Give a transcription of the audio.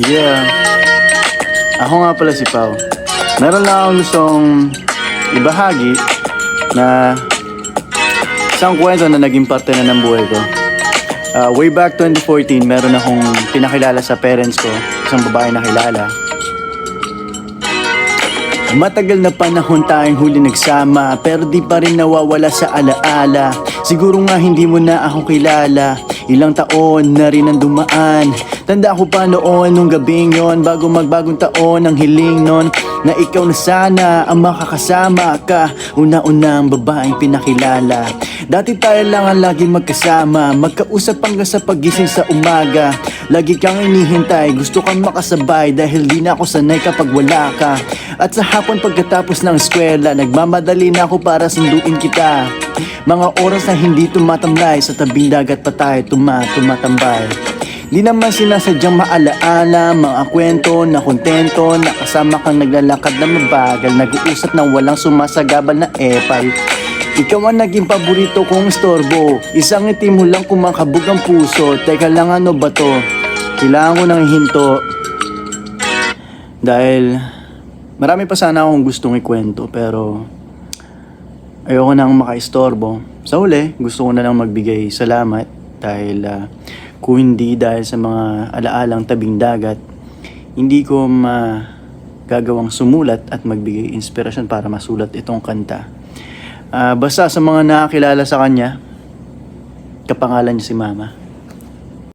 Yeah. Ako nga pala si Pao. Meron lang akong gustong ibahagi na isang kwento na naging parte na ng buhay ko. Ah, way back 2014, meron akong pinakilala sa parents ko, isang babae na kilala. Matagal na panahon tayong huli nagsama Pero di pa rin nawawala sa alaala Siguro nga hindi mo na ako kilala Ilang taon na rin ang dumaan Tanda ko pa noon nung gabing yon Bago magbagong taon ang hiling nun Na ikaw na sana ang makakasama ka. Una-una ang babaeng pinakilala. Dati tayo lang ang lagi magkasama Magkausap hanggang sa pagising sa umaga. Lagi kang inihintay Gusto kang makasabay Dahil di na ako sanay kapag wala ka. At sa hapon pagkatapos ng eskwela Nagmamadali na ako para sunduin kita. Mga oras na hindi tumatamlay Sa tabing dagat pa tayo tuma tumatambay Di naman sinasadyang maalaala Mga kwento na kontento Nakasama kang naglalakad na mabagal Nag-uusap na walang sumasagabal na epal. Ikaw ang naging paborito kong istorbo Isang ngiti mo lang kumakabog ang puso. Teka lang ano ba to? Kailangan ko ng hinto. Dahil Marami pa sana akong gustong ikwento Pero Ayoko nang makaistorbo. Sa huli, gusto ko na lang magbigay salamat Dahil ah, Kung hindi dahil sa mga alaalang tabing dagat Hindi ko magagawang sumulat At magbigay inspirasyon para masulat itong kanta Ah, basta sa mga nakakilala sa kanya, kapangalan niya si Mama.